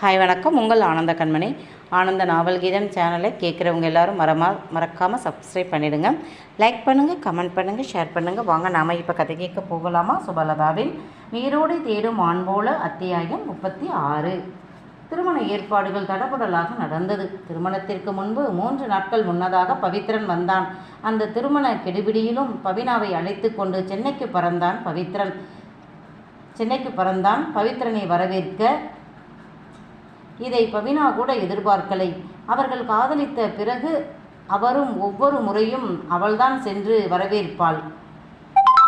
Hi வணக்கம். உங்கள் ஆனந்த கண்மணி. ஆனந்த நாவல் கீதம் சேனலை கேட்குறவங்க எல்லாரும் மறமா மறக்காமல் சப்ஸ்கிரைப் பண்ணிடுங்க. லைக் பண்ணுங்கள் கமெண்ட் பண்ணுங்கள் ஷேர் பண்ணுங்கள் வாங்க நாம் இப்போ கதை கேட்க போகலாமா? சுபலதாவின் நீரோடை தேடும் ஆண்போல அத்தியாயம் முப்பத்தி ஆறு. திருமண ஏற்பாடுகள் தடபுடலாக நடந்தது. திருமணத்திற்கு முன்பு மூன்று நாட்கள் முன்னதாக பவித்ரன் வந்தான். அந்த திருமண கெடுபிடியிலும் பவினாவை அழைத்து கொண்டு சென்னைக்கு பறந்தான் பவித்ரன். சென்னைக்கு பறந்தான் பவித்ரனை வரவேற்க இதை பவினா கூட எதிர்பார்க்கலை. அவர்கள் காதலித்த பிறகு அவரும் ஒவ்வொரு முறையும் அவள்தான் சென்று வரவேற்பாள்.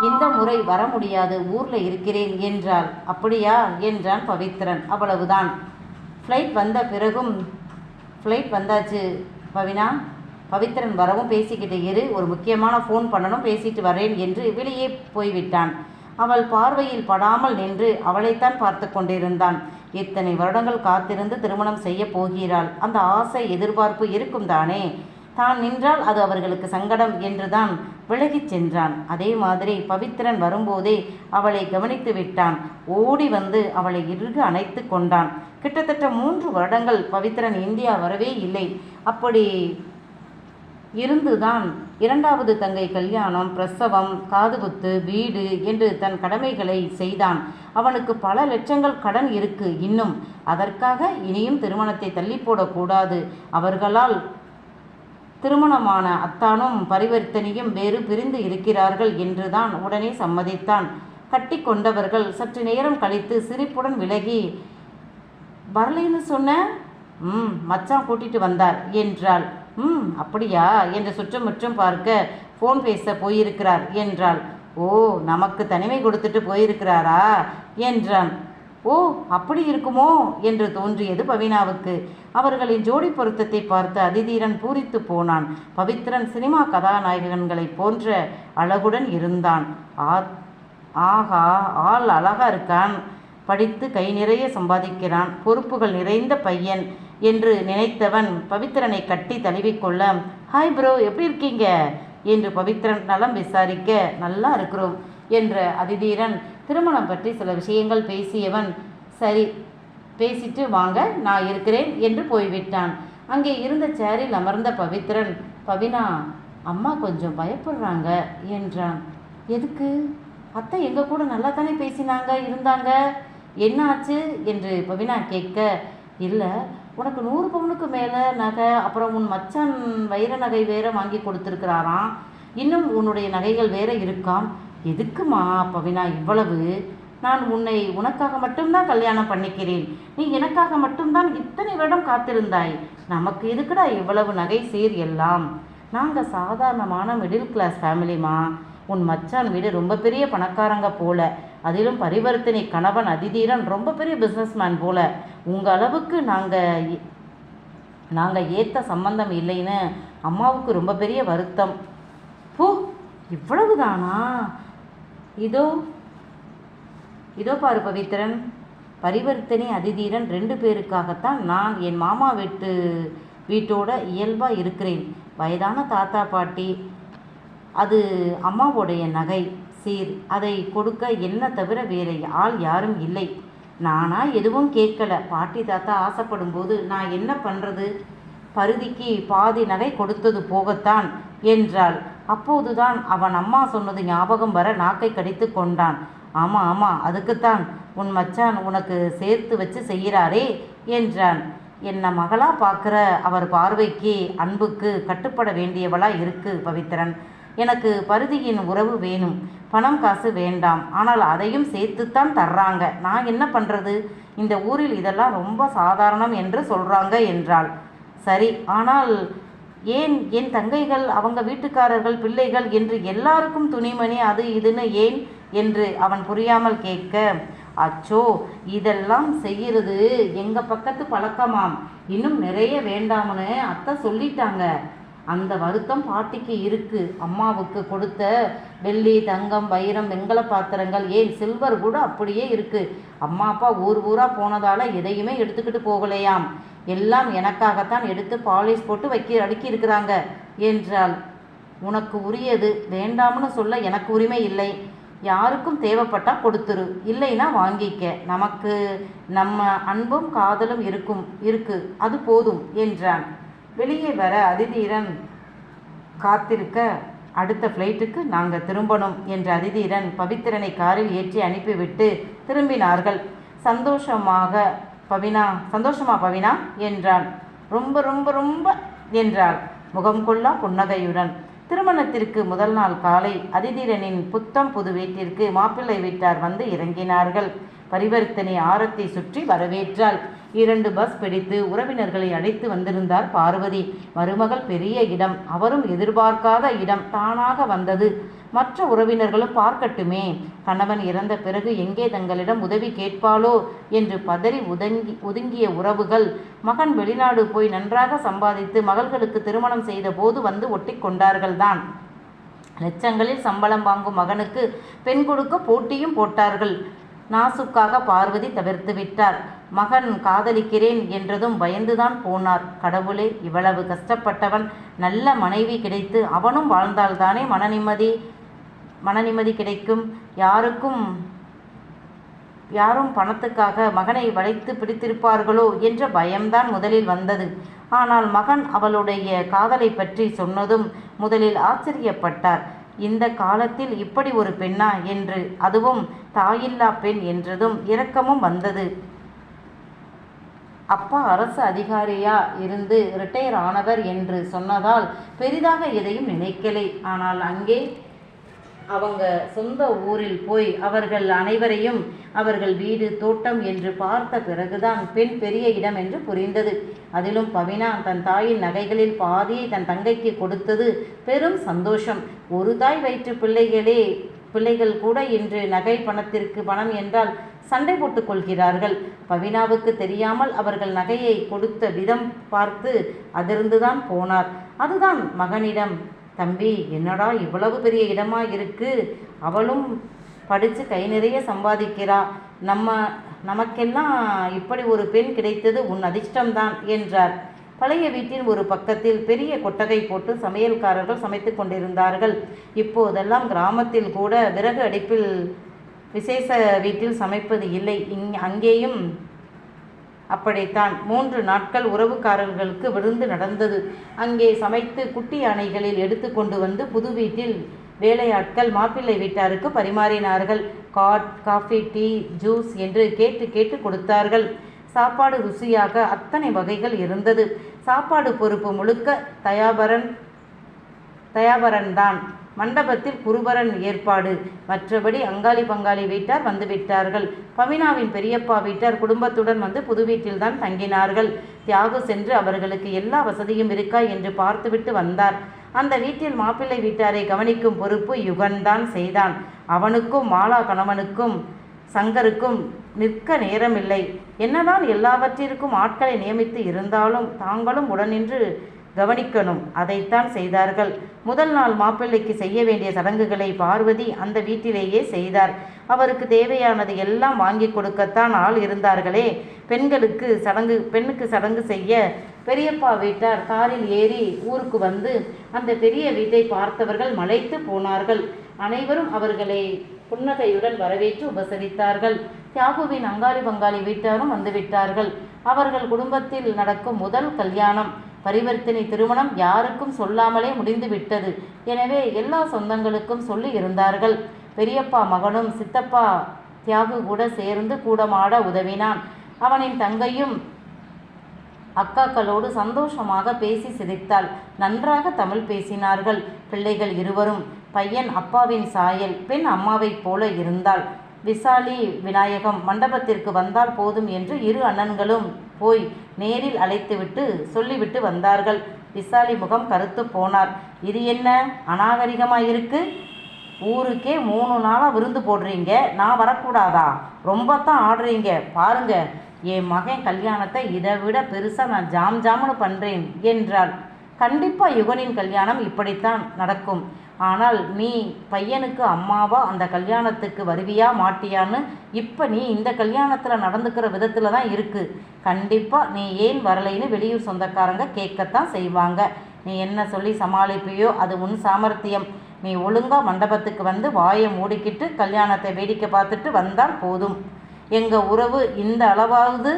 இந்த முறை வர முடியாது ஊரில் இருக்கிறேன் என்றாள். அப்படியா? என்றான் பவித்ரன். அவ்வளவுதான். ஃப்ளைட் வந்த பிறகும் ஃப்ளைட் வந்தாச்சு பவினா. பவித்ரன் வரவும் பேசிக்கிட்டு இரு ஒரு முக்கியமான ஃபோன் பண்ணணும் பேசிட்டு வரேன் என்று வெளியே போய்விட்டான். அவள் பார்வையில் படாமல் நின்று அவளைத்தான் பார்த்து கொண்டிருந்தான். இத்தனை வருடங்கள் காத்திருந்து திருமணம் செய்ய போகிறாள். அந்த ஆசை எதிர்பார்ப்பு இருக்கும் தானே? தான் நின்றால் அது அவர்களுக்கு சங்கடம் என்றுதான் விலகிச் சென்றான். அதே மாதிரி பவித்ரன் வரும்போதே அவளை கவனித்து விட்டான். ஓடி வந்து அவளை இறுக அணைத்து கொண்டான். கிட்டத்தட்ட மூன்று வருடங்கள் பவித்ரன் இந்தியா வரவே இல்லை. அப்படி இருந்துதான் இரண்டாவது தங்கை கல்யாணம் பிரசவம் காதுகுத்து வீடு என்று தன் கடமைகளை செய்தான். அவனுக்கு பல லட்சங்கள் கடன் இருக்கு இன்னும். அதற்காக இனியும் திருமணத்தை தள்ளி போடக்கூடாது. அவர்களால் திருமணமான அத்தானும் பரிவர்த்தனையும் வேறு பிரிந்து இருக்கிறார்கள் என்றுதான் உடனே சம்மதித்தான். கட்டி கொண்டவர்கள் சற்று நேரம் கழித்து சிரிப்புடன் விலகி வரலைன்னு சொன்ன? ம் மச்சான் கூட்டிட்டு வந்தார் என்றாள். ம். அப்படியா? என்று சுற்றுமுற்றும் பார்க்க ஃபோன் பேச போயிருக்கிறார். என்றாள். ஓ நமக்கு தனிமை கொடுத்துட்டு போயிருக்கிறாரா? என்றான். ஓ அப்படி இருக்குமோ? என்று தோன்றியது பவினாவுக்கு. அவர்களின் ஜோடி பொருத்தத்தை பார்த்து அதிதீரன் பூரித்து போனான். பவித்ரன் சினிமா கதாநாயகன்களைப் போன்ற அழகுடன் இருந்தான். ஆ ஆஹா ஆள் அழகா இருக்கான். படித்து கை நிறைய சம்பாதிக்கிறான். பொறுப்புகள் நிறைந்த பையன் என்று நினைத்தவன் பவித்ரனை கட்டி தழுவிக்கொள்ள ஹாய் ப்ரோ எப்படி இருக்கீங்க? என்று பவித்ரன் நலம் விசாரிக்க நல்லா இருக்கிறோம் என்ற அதிதீரன் திருமணம் பற்றி சில விஷயங்கள் பேசியவன் சரி பேசிட்டு வாங்க நான் இருக்கிறேன் என்று போய்விட்டான். அங்கே இருந்த சேரில் அமர்ந்த பவித்ரன் பவினா அம்மா கொஞ்சம் பயப்படுறாங்க என்றான். எதுக்கு? அத்தை எங்கள் கூட நல்லா தானே பேசினாங்க இருந்தாங்க? என்ன ஆச்சு என்று பவினா கேட்க இல்லை உனக்கு நூறு பவுனுக்கு மேலே நகை அப்புறம் உன் மச்சான் வைர நகை வேற வாங்கி கொடுத்துருக்கிறாராம். இன்னும் உன்னுடைய நகைகள் வேற இருக்காம். எதுக்குமா பவினா இவ்வளவு? நான் உன்னை உனக்காக மட்டும்தான் கல்யாணம் பண்ணிக்கிறேன். நீ எனக்காக மட்டும்தான் இத்தனை வருடம் காத்திருந்தாய். நமக்கு எதுக்குடா இவ்வளவு நகை சீர் எல்லாம்? நாங்கள் சாதாரணமான மிடில் கிளாஸ் ஃபேமிலிமா உன் மச்சான் வீடு ரொம்ப பெரிய பணக்காரங்க போல. அதிலும் பரிவர்த்தனை கணவன் அதிதீரன் ரொம்ப பெரிய பிஸ்னஸ்மேன் போல. உங்கள் அளவுக்கு நாங்கள் நாங்கள் ஏற்ற சம்பந்தம் இல்லைன்னு அம்மாவுக்கு ரொம்ப பெரிய வருத்தம். பூ இவ்வளவுதானா? இதோ இதோ பாரு பவித்திரன் பரிவர்த்தனை அதிதீரன் ரெண்டு பேருக்காகத்தான் நான் என் மாமா வீட்டு வீட்டோட இயல்பாக இருக்கிறேன். வயதான தாத்தா பாட்டி அது அம்மாவுடைய நகை. சீர் அதை கொடுக்க என்ன தவிர வேறு ஆள் யாரும் இல்லை. நானா எதுவும் கேட்கல. பாட்டி தாத்தா ஆசைப்படும் போது நான் என்ன பண்ணுறது பருதிக்கு பாதி நகை கொடுத்தது போகத்தான் என்றாள். அப்போதுதான் அவன் அம்மா சொன்னது ஞாபகம் வர நாக்கை கடித்து கொண்டான். ஆமாம் ஆமாம் அதுக்குத்தான். உன் மச்சான் உனக்கு சேர்த்து வச்சு செய்கிறாரே என்றான். என்னை மகளாக பார்க்குற அவர் பார்வைக்கு அன்புக்கு கட்டுப்பட வேண்டியவளாக இருக்கு பவித்ரன். எனக்கு பருதியின் உறவு வேணும் பணம் காசு வேண்டாம் ஆனால் அதையும் சேர்த்துத்தான் தர்றாங்க. நான் என்ன பண்ணுறது இந்த ஊரில் இதெல்லாம் ரொம்ப சாதாரணம் என்று சொல்கிறாங்க என்றாள். சரி ஆனால் ஏன் என் தங்கைகள் அவங்க வீட்டுக்காரர்கள் பிள்ளைகள் என்று எல்லாருக்கும் துணிமணி அது இதுன்னு ஏன் என்று அவன் புரியாமல் கேட்க அச்சோ இதெல்லாம் செய்யறது எங்கள் பக்கத்து பழக்கமாம். இன்னும் நிறைய வேண்டாம்னு அத்தை சொல்லிட்டாங்க. அந்த வருத்தம் பாட்டிக்கு இருக்கு. அம்மாவுக்கு கொடுத்த வெள்ளி தங்கம் வைரம் வெண்கல பாத்திரங்கள் ஏன் சில்வர் கூட அப்படியே இருக்கு. அம்மா அப்பா ஊர் ஊராக போனதால் எதையுமே எடுத்துக்கிட்டு போகலையாம். எல்லாம் எனக்காகத்தான் எடுத்து பாலிஷ் போட்டு வைக்க அடுக்கி இருக்கிறாங்க என்றாள். உனக்கு உரியது வேண்டாம்னு சொல்ல எனக்கு உரிமை இல்லை. யாருக்கும் தேவைப்பட்டா கொடுத்துரு. இல்லைன்னா வாங்கிக்க. நமக்கு நம்ம அன்பும் காதலும் இருக்கும் இருக்கு. அது போதும் என்றான். வெளியே வர அதிதீரன் காத்திருக்க அடுத்த ஃப்ளைட்டுக்கு நாங்கள் திரும்பணும் என்ற அதிதீரன் பவித்திரனை காரில் ஏற்றி அனுப்பிவிட்டு திரும்பினார்கள். சந்தோஷமாக பவினா சந்தோஷமா பவினா என்றான். ரொம்ப ரொம்ப ரொம்ப என்றாள். முகம் கொள்ளா புன்னகையுடன். திருமணத்திற்கு முதல் நாள் காலை அதிதீரனின் புத்தம் புது வீட்டிற்கு மாப்பிள்ளை வீட்டார் வந்து இறங்கினார்கள். பரிவர்த்தனை ஆரத்தை சுற்றி வரவேற்றாள். இரண்டு பஸ் பிடித்து உறவினர்களை அழைத்து வந்திருந்தார் பார்வதி. மருமகள் பெரிய இடம். அவரும் எதிர்பார்க்காத இடம். தானாக வந்தது. மற்ற உறவினர்களும் பார்க்கட்டுமே. கணவன் இறந்த பிறகு எங்கே தங்களிடம் உதவி கேட்பாளோ என்று பதறி உதங்கி ஒதுங்கிய உறவுகள் மகன் வெளிநாடு போய் நன்றாக சம்பாதித்து மகள்களுக்கு திருமணம் செய்த போது வந்து ஒட்டி கொண்டார்கள்தான். லட்சங்களில் சம்பளம் வாங்கும் மகனுக்கு பெண் கொடுக்க போட்டியும் போட்டார்கள். நாசுக்காக பார்வதி தவிர்த்து விட்டார். மகன் காதலிக்கிறேன் என்றதும் பயந்துதான் போனார். கடவுளே இவ்வளவு கஷ்டப்பட்டவன் நல்ல மனைவி கிடைத்து அவனும் வாழ்ந்தால்தானே மன நிம்மதி கிடைக்கும். யாருக்கும் யாரும் பணத்துக்காக மகனை வளைத்து பிடித்திருப்பார்களோ என்ற பயம்தான் முதலில் வந்தது. ஆனால் மகன் அவளுடைய காதலை பற்றி சொன்னதும் முதலில் ஆச்சரியப்பட்டார். இந்த காலத்தில் இப்படி ஒரு பெண்ணா? என்று. அதுவும் தாயில்லா பெண் என்றதும் இரக்கமும் வந்தது. அப்பா அரசு அதிகாரியா இருந்து ரிட்டையர் ஆனவர் என்று சொன்னதால் பெரிதாக எதையும் நினைக்கலை. ஆனால் அங்கே அவங்க சொந்த ஊரில் போய் அவர்கள் அனைவரையும் அவர்கள் வீடு தோட்டம் என்று பார்த்த பிறகுதான் பெண் பெரிய இடம் என்று புரிந்தது. அதிலும் பவினா தன் தாயின் நகைகளில் பாதியை தன் தங்கைக்கு கொடுத்தது பெரும் சந்தோஷம். ஒரு தாய் வயிற்று பிள்ளைகளே பிள்ளைகள் கூட இன்று நகை பணத்திற்கு பணம் என்றால் சண்டை போட்டுக் கொள்கிறார்கள். பவினாவுக்கு தெரியாமல் அவர்கள் நகையை கொடுத்த விதம் பார்த்து அதிர்ந்துதான் போனார். அதுதான் மகனிடம் தம்பி என்னடா இவ்வளவு பெரிய இடமா இருக்கு? அவளும் படித்து கை நிறைய சம்பாதிக்கிறா. நம்ம நமக்கெல்லாம் இப்படி ஒரு பெண் கிடைத்தது உன் அதிர்ஷ்டம்தான் என்றார். பழைய வீட்டின் ஒரு பக்கத்தில் பெரிய கொட்டகை போட்டு சமையல்காரர்கள் சமைத்து கொண்டிருந்தார்கள். இப்போதெல்லாம் கிராமத்தில் கூட விறகு அடுப்பில் விசேஷ வீட்டில் சமைப்பது இல்லை. இங் அங்கேயும் அப்படித்தான். மூன்று நாட்கள் உறவுக்காரர்களுக்கு விருந்து நடந்தது. அங்கே சமைத்து குட்டி யானைகளில் எடுத்து கொண்டு வந்து புது வீட்டில் வேலையாட்கள் மாப்பிள்ளை வீட்டாருக்கு பரிமாறினார்கள். காட் காஃபி டீ ஜூஸ் என்று கேட்டு கேட்டு கொடுத்தார்கள். சாப்பாடு ருசியாக அத்தனை வகைகள் இருந்தது. சாப்பாடு பொறுப்பு முழுக்க தயாபரன் தயாபரன் தான் மண்டபத்தில் குருபரன் ஏற்பாடு. மற்றபடி அங்காளி பங்காளி வீட்டார் வந்து விட்டார்கள். பவினாவின் பெரியப்பா வீட்டார் குடும்பத்துடன் வந்து புது வீட்டில்தான் தங்கினார்கள். தியாகு சென்று அவர்களுக்கு எல்லா வசதியும் இருக்கா என்று பார்த்துவிட்டு வந்தார். அந்த வீட்டில் மாப்பிள்ளை வீட்டாரை கவனிக்கும் பொறுப்பு யுகன்தான் செய்தான். அவனுக்கும் மாலா கணவனுக்கும் சங்கருக்கும் நிற்க நேரமில்லை. என்னதான் எல்லாவற்றிற்கும் ஆட்களை நியமித்து இருந்தாலும் தாங்களும் உடனின்று கவனிக்கணும். அதைத்தான் செய்தார்கள். முதல் நாள் மாப்பிள்ளைக்கு செய்ய வேண்டிய சடங்குகளை பார்வதி அந்த வீட்டிலேயே செய்தார். அவருக்கு தேவையானது எல்லாம் வாங்கி கொடுக்கத்தான் ஆள் இருந்தார்களே. பெண்களுக்கு சடங்கு பெண்ணுக்கு சடங்கு செய்ய பெரியப்பா வீட்டார் காரில் ஏறி ஊருக்கு வந்து அந்த பெரிய வீட்டை பார்த்தவர்கள் மலைத்து போனார்கள். அனைவரும் அவர்களை புன்னகையுடன் வரவேற்று உபசரித்தார்கள். தியாகுவின் அங்காளி பங்காளி வீட்டாரும் வந்துவிட்டார்கள். அவர்கள் குடும்பத்தில் நடக்கும் முதல் கல்யாணம். பரிவர்த்தனை திருமணம் யாருக்கும் சொல்லாமலே முடிந்து விட்டது எனவே எல்லா சொந்தங்களுக்கும் சொல்லி இருந்தார்கள். பெரியப்பா மகனும் சித்தப்பா தியாகு கூட சேர்ந்து கூடமாட உதவினான். அவனின் தங்கையும் அக்காக்களோடு சந்தோஷமாக பேசி சிரித்தாள். நன்றாக தமிழ் பேசினார்கள். பிள்ளைகள் இருவரும். பையன் அப்பாவின் சாயல் பெண் அம்மாவைப் போல இருந்தாள். விசாலி விநாயகம் மண்டபத்திற்கு வந்தால் போதும் என்று இரு அண்ணன்களும் போய் நேரில் அழைத்துவிட்டு சொல்லிவிட்டு வந்தார்கள். விசாலி முகம் கருத்து போனார். இது என்ன? அநாகரிகமாயிருக்கு? ஊருக்கே மூணு நாளாக விருந்து போடுறீங்க. நான் வரக்கூடாதா? ரொம்ப தான் ஆடுறீங்க. பாருங்க. என் மகன் கல்யாணத்தை இதை விட பெருசாக நான் ஜாம் ஜாம்னு பண்ணுறேன் என்றாள். கண்டிப்பாக யுகனின் கல்யாணம் இப்படித்தான் நடக்கும். ஆனால் நீ பையனுக்கு அம்மாவா அந்த கல்யாணத்துக்கு வருவியா மாட்டியான்னு இப்போ நீ இந்த கல்யாணத்தில் நடந்துக்கிற விதத்தில் தான் இருக்குது கண்டிப்பாக நீ ஏன் வரலைன்னு வெளியூர் சொந்தக்காரங்க கேட்கத்தான் செய்வாங்க. நீ என்ன சொல்லி சமாளிப்பியோ அது உன் சாமர்த்தியம். நீ ஒழுங்காக மண்டபத்துக்கு வந்து வாயை மூடிக்கிட்டு கல்யாணத்தை வேடிக்கை பார்த்துட்டு வந்தால் போதும். எங்கள் உறவு இந்த அளவாவது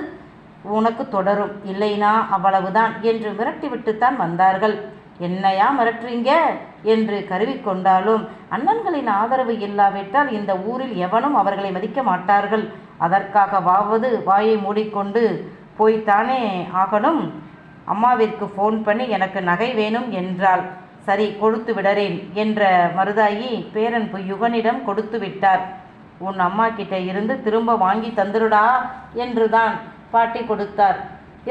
உனக்கு தொடரும். இல்லைனா அவ்வளவுதான் என்று மிரட்டிவிட்டுத்தான் வந்தார்கள். என்னையா மிரட்டுறீங்க? என்று கருவிக்கொண்டாலும் அண்ணன்களின் ஆதரவு இல்லாவிட்டால் இந்த ஊரில் எவனும் அவர்களை மதிக்க மாட்டார்கள். அதற்காகவாவது வாயை மூடிக்கொண்டு போய்த்தானே ஆகணும்? அம்மாவிற்கு ஃபோன் பண்ணி எனக்கு நகை வேணும் என்றாள். சரி கொடுத்து விடறேன் என்ற மருதாயி பேரன் யுகனிடம் கொடுத்து விட்டார். உன் அம்மா கிட்ட இருந்து திரும்ப வாங்கி தந்துருடா என்றுதான் பாட்டி கொடுத்தார்.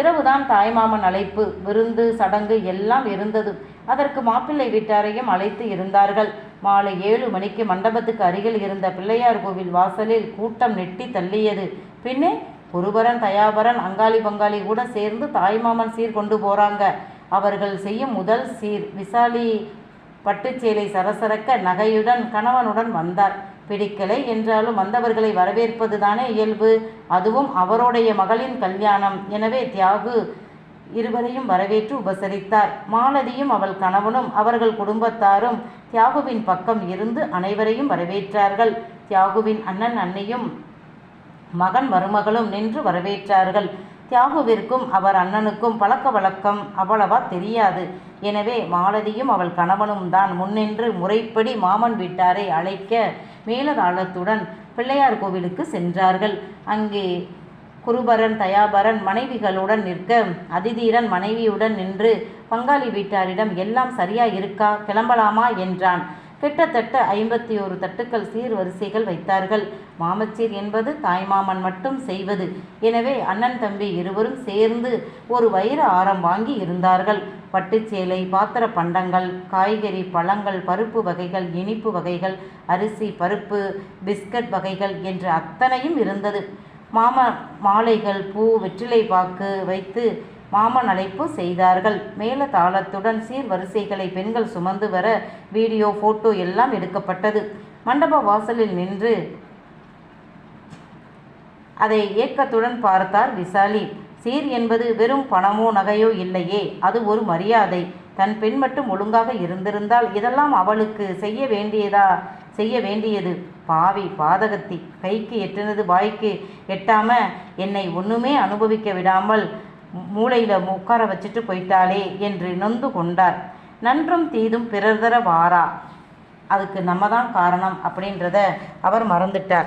இரவுதான் தாய்மாமன் அழைப்பு. விருந்து சடங்கு எல்லாம் இருந்தது. அதற்கு மாப்பிள்ளை வீட்டாரையும் அழைத்து இருந்தார்கள். மாலை ஏழு மணிக்கு மண்டபத்துக்கு அருகில் இருந்த பிள்ளையார் கோவில் வாசலில் கூட்டம் நெட்டி தள்ளியது. பின்னே குருபரன் தயாபரன் அங்காளி பங்காளி கூட சேர்ந்து தாய்மாமன் சீர் கொண்டு போறாங்க. அவர்கள் செய்யும் முதல் சீர். விசாலி பட்டுச்சேலை சரசரக்க நகையுடன் கணவனுடன் வந்தார். பிடிக்கலை என்றாலும் வந்தவர்களை வரவேற்பது தானே இயல்பு? அதுவும் அவருடைய மகளின் கல்யாணம். எனவே தியாகு இருவரையும் வரவேற்று உபசரித்தார். மாலதியும் அவள் கணவனும் அவர்கள் குடும்பத்தாரும் தியாகுவின் பக்கம் இருந்து அனைவரையும் வரவேற்றார்கள். தியாகுவின் அண்ணன் அன்னையும் மகன் மருமகளும் நின்று வரவேற்றார்கள். தியாகுவிற்கும் அவர் அண்ணனுக்கும் பழக்க வழக்கம் அவ்வளவா தெரியாது. எனவே மாலதியும் அவள் கணவனும் தான் முன்னின்று முறைப்படி மாமன் வீட்டாரை அழைக்க மேலதாளத்துடன் பிள்ளையார் கோவிலுக்கு சென்றார்கள். அங்கே குருபரன் தயாபரன் மனைவிகளுடன் நிற்க அதிதீரன் மனைவியுடன் நின்று பங்காளி வீட்டாரிடம் எல்லாம் சரியா இருக்கா கிளம்பலாமா? என்றான். கிட்டத்தட்ட ஐம்பத்தி ஒரு தட்டுக்கள் சீர்வரிசைகள் வைத்தார்கள். மாமச்சீர் என்பது தாய்மாமன் மட்டும் செய்வது. எனவே அண்ணன் தம்பி இருவரும் சேர்ந்து ஒரு வைர ஆரம் வாங்கி இருந்தார்கள். பட்டுச்சேலை பாத்திர பண்டங்கள் காய்கறி பழங்கள் பருப்பு வகைகள் இனிப்பு வகைகள் அரிசி பருப்பு பிஸ்கட் வகைகள் என்று அத்தனையும் இருந்தது. மாம மாலைகள் பூ வெற்றிலை பாக்கு வைத்து மாமன் அழைப்பு செய்தார்கள். மேல தாளத்துடன் சீர்வரிசைகளை பெண்கள் சுமந்து வர வீடியோ போட்டோ எல்லாம் எடுக்கப்பட்டது. மண்டப வாசலில் நின்று அதை ஏக்கத்துடன் பார்த்தார் விசாலி. சீர் என்பது வெறும் பணமோ நகையோ இல்லையே. அது ஒரு மரியாதை. தன் பெண் மட்டும் ஒழுங்காக இருந்திருந்தால் இதெல்லாம் அவளுக்கு செய்ய வேண்டியதா? செய்ய வேண்டியது. பாவி பாதகத்தி. கைக்கு எட்டினது வாய்க்கு எட்டாம என்னை ஒன்றுமே அனுபவிக்க விடாமல் மூளையில் உட்கார வச்சுட்டு போயிட்டாளே என்று நொந்து கொண்டார். நன்றும் தீதும் பிறர் தர வாரா. அதுக்கு நம்ம தான் காரணம் அப்படின்றத அவர் மறந்துட்டார்.